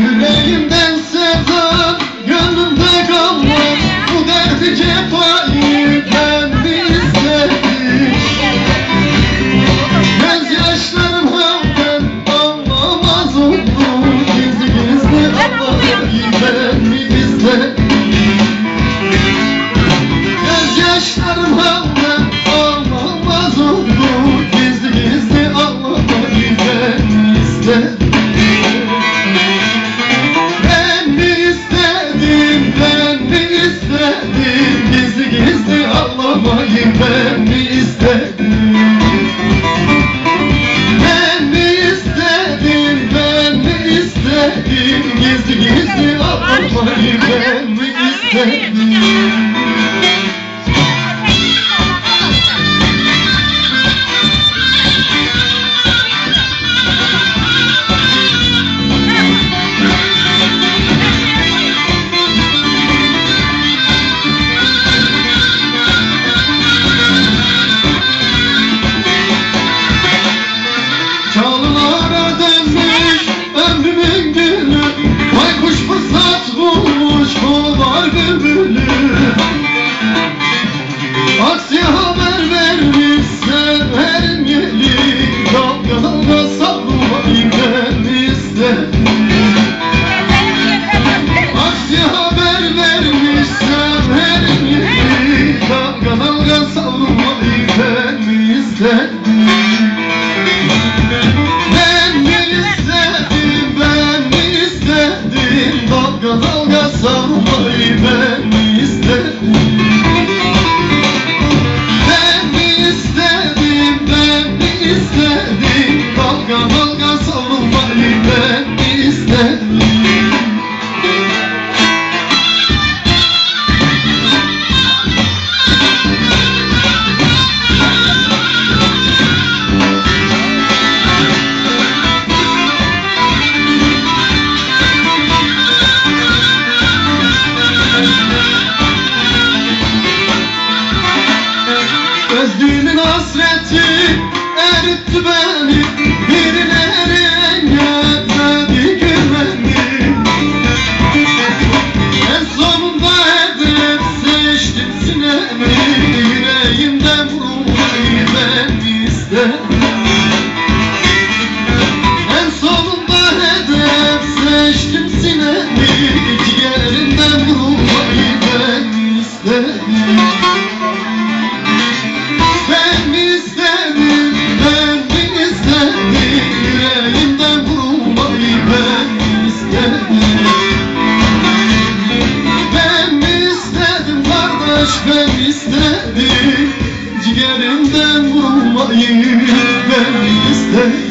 Yüreğimden sevdan, gönlümde kalmaz Bu derdi cefayı ben mi istedim. Göz yaşlarım halden anlamaz oldu. Gizli gizli ağlamayı ben mi istedim ağlamayı ben mi istedim? Ben mi istedim, ben mi istedim? Gizli gizli ağlamayı ben mi istedim Aksi haber vermiş severim yeli Dalga dalga savrulmayı ben istedim ben istedim, Dalga dalga savmayı Özlüğünün hasreti eritti beni Birileri mi istedim. Ciğerimden vurulmayı ben istedim